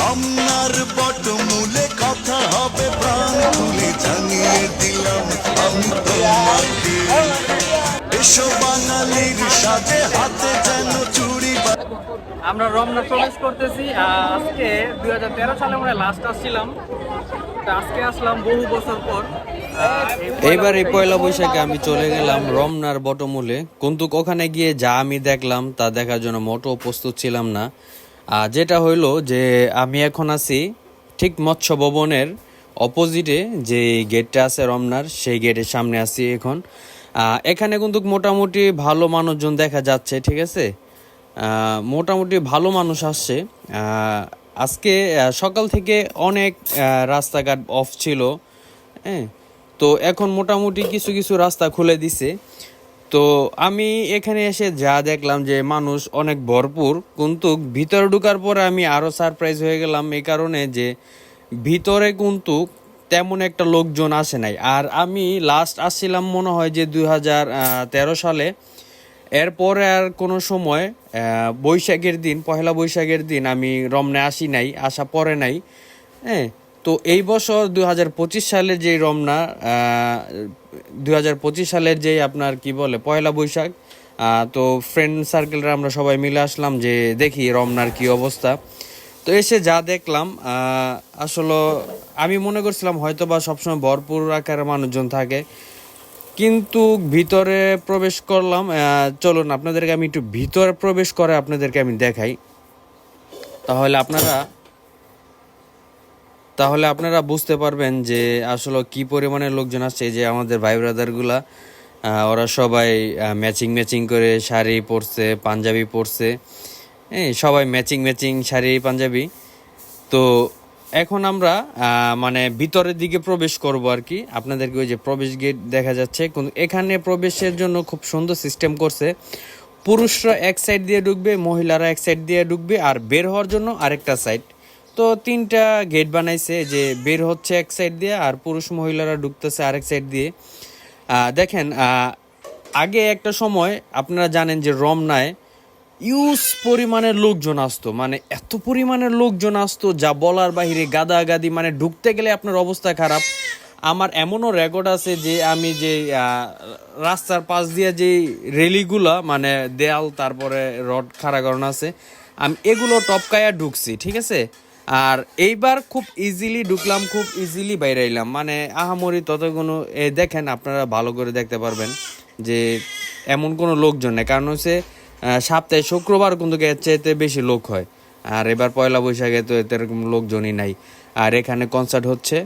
রমনার বটমূলে কথা হবে প্রাণ খুলে জানিয়ে দিলাম আমি তোমাকে। এসো বাঙালির সাজে হাতে যেন চুড়ি বা- আমরা রমনা প্রবেশ করতেছি আজকে দুই সালে আমরা লাস্ট আসছিলাম। আজকে আসলাম বহু বছর পর। এইবার এই পয়লা বৈশাখে আমি চলে গেলাম রমনার বটমূলে। কিন্তু ওখানে গিয়ে যা আমি দেখলাম তা দেখার জন্য মোটেও প্রস্তুত ছিলাম না। যেটা হইল যে আমি এখন আছি ঠিক মৎস্য ভবনের অপোজিটে যে গেটটা আছে রমনার, সেই গেটের সামনে আছি এখন। এখানে কিন্তু মোটামুটি ভালো মানুষজন দেখা যাচ্ছে, ঠিক আছে? মোটামুটি ভালো মানুষ আসছে। আজকে সকাল থেকে অনেক রাস্তাঘাট অফ ছিল হ্যাঁ? তো এখন মোটামুটি কিছু কিছু রাস্তা খুলে দিছে। তো আমি এখানে এসে যা দেখলাম যে মানুষ অনেক ভরপুর, কিন্তু ভিতরে ঢুকার পরে আমি আরও সারপ্রাইজ হয়ে গেলাম এই কারণে যে ভিতরে কিন্তু তেমন একটা লোকজন আসে নাই। আর আমি লাস্ট আসছিলাম মনে হয় যে দুই হাজার তেরো সালে। এরপরে আর কোনো সময় বৈশাখের দিন, পহেলা বৈশাখের দিন আমি রমনে আসি নাই, আসা পরে নাই। হ্যাঁ তো এই বছর দুই হাজার পঁচিশ সালের যে রমনা দুই হাজার পঁচিশ সালের যে আপনার কি বলে, পয়লা বৈশাখ তো ফ্রেন্ড সার্কেলরা আমরা সবাই মিলে আসলাম যে দেখি রমনার কি অবস্থা। তো এসে যা দেখলাম আসলে আমি মনে করছিলাম হয়তো বা সবসময় ভরপুর আকারে মানুষজন থাকে, কিন্তু ভিতরে প্রবেশ করলাম চলুন আপনাদেরকে আমি একটু ভিতরে প্রবেশ করে আপনাদেরকে আমি দেখাই। তাহলে আপনারা তাহলে আপনারা বুঝতে পারবেন যে আসলে কি পরিমাণে লোকজন আসছে যে আমাদের ভাই ব্রাদারগুলা ওরা সবাই ম্যাচিং ম্যাচিং করে শাড়ি পরছে, পাঞ্জাবি পরছে। এই সবাই ম্যাচিং ম্যাচিং শাড়ি, পাঞ্জাবি। তো এখন আমরা মানে ভিতরের দিকে প্রবেশ করব আর কি। আপনাদেরকে ওই যে প্রবেশ গেট দেখা যাচ্ছে। কিন্তু এখানে প্রবেশের জন্য খুব সুন্দর সিস্টেম করছে। পুরুষরা এক সাইড দিয়ে ঢুকবে, মহিলারা এক সাইড দিয়ে ঢুকবে, আর বের হওয়ার জন্য আরেকটা সাইড তো তিনটা গেট বানাইছে যে বের হচ্ছে এক সাইড দিয়ে আর পুরুষ মহিলারা ঢুকতেছে আরেক সাইড দিয়ে। দেখেন আগে একটা সময় আপনারা জানেন যে রমনায় ইউজ পরিমাণের লোকজন আসতো। মানে এত পরিমাণের লোকজন আসতো যা বলার বাহিরে গাদা গাদি মানে ঢুকতে গেলে আপনার অবস্থা খারাপ। আমার এমনও রেকর্ড আছে যে আমি যে রাস্তার পাশ দিয়ে যে রেলিগুলা মানে দেয়াল, তারপরে রড খাড়া করানো আছে, আমি এগুলো টপকায়া ঢুকছি, ঠিক আছে? আর এইবার খুব ইজিলি ঢুকলাম, খুব ইজিলি বাইরে এলাম। মানে আহামরি তত কোনো এ দেখেন আপনারা ভালো করে দেখতে পারবেন যে এমন কোনো লোকজন নেই। কারণ হচ্ছে সপ্তাহে শুক্রবার কিন্তু এর চাইতে বেশি লোক হয়। আর এবার পয়লা বৈশাখে তো এতে এরকম লোকজনই নাই। আর এখানে কনসার্ট হচ্ছে।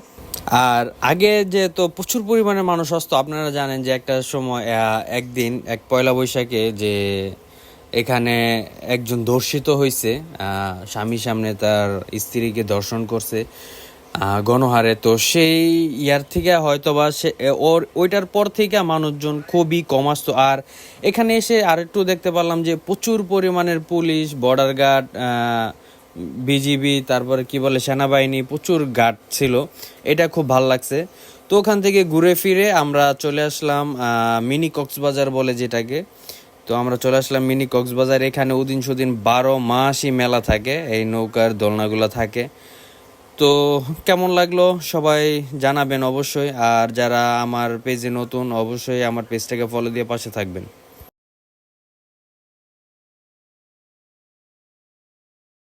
আর আগে যে তো প্রচুর পরিমাণে মানুষ আসতো, আপনারা জানেন যে একটা সময় একদিন, এক পয়লা বৈশাখে যে এখানে একজন ধর্ষিত হয়েছে আহ, স্বামী সামনে তার স্ত্রীকে দর্শন করছে গণহারে। তো সেই ইয়ার থেকে হয়তো বা সে ওর ওইটার পর থেকে মানুষজন খুবই কম আসতো আর এখানে এসে আর একটু দেখতে পারলাম যে প্রচুর পরিমাণের পুলিশ বর্ডার গার্ড বিজিবি তারপরে কি বলে সেনাবাহিনী প্রচুর গার্ড ছিল। এটা খুব ভালো লাগছে। তো ওখান থেকে ঘুরে ফিরে আমরা চলে আসলাম মিনি কক্সবাজার বলে যেটাকে। তো আমরা চলে আসলাম মিনি কক্সবাজার। এখানে উদিন সুদিন বারো মাসই মেলা থাকে, এই নৌকার দোলনাগুলো থাকে। তো কেমন লাগল? সবাই জানাবেন অবশ্যই। আর যারা আমার পেজে নতুন, অবশ্যই আমার পেজটাকে ফলো দিয়ে পাশে থাকবেন।